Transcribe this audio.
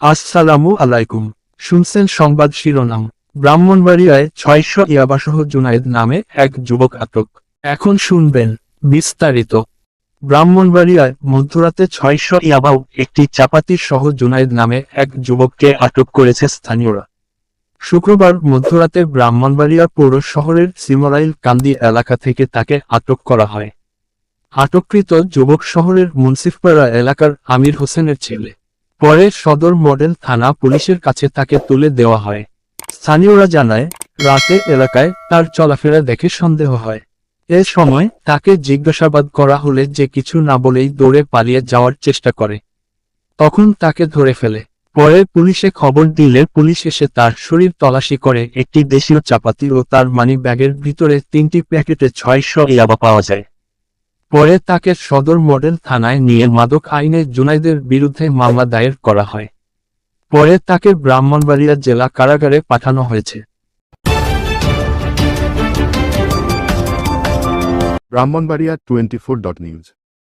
আসসালামু আলাইকুম। শুনছেন সংবাদ শিরোনাম। ব্রাহ্মণবাড়িয়ায় ছয়শো ইয়াবাসহ জুনায়েদ নামে এক যুবক আটক। এখন শুনবেন বিস্তারিত। ব্রাহ্মণবাড়িয়ায় মধ্যরাতে ছয়শো ইয়াবাও একটি চাপাতির সহ জুনায়েদ নামে এক যুবককে আটক করেছে স্থানীয়রা। শুক্রবার মধ্যরাতে ব্রাহ্মণবাড়িয়া পৌর শহরের সিমরাইল কান্দি এলাকা থেকে তাকে আটক করা হয়। আটককৃত যুবক শহরের মুন্সিফপাড়া এলাকার আমির হোসেনের ছেলে। পরে সদর মডেল থানা পুলিশের কাছে তাকে তুলে দেওয়া হয়। স্থানীয়রা জানায়, রাতে এলাকায় তার চলাফেরা দেখে সন্দেহ হয়। এ সময় তাকে জিজ্ঞাসাবাদ করা হলে যে কিছু না বলেই দৌড়ে পালিয়ে যাওয়ার চেষ্টা করে। তখন তাকে ধরে ফেলে। পরে পুলিশে খবর দিলে পুলিশ এসে তার শরীর তলাশি করে একটি দেশীয় চাপাতি ও তার মানি ব্যাগের ভিতরে তিনটি প্যাকেটে ছয়শো ইয়াবা পাওয়া যায়। পরে তাকে সদর মডেল থানায় নিয়ে মাদক আইনে জুনাইদের বিরুদ্ধে মামলা দায়ের করা হয়। পরে তাকে ব্রাহ্মণবাড়িয়া জেলা কারাগারে পাঠানো হয়েছে। Brahmanbaria twenty four dot news.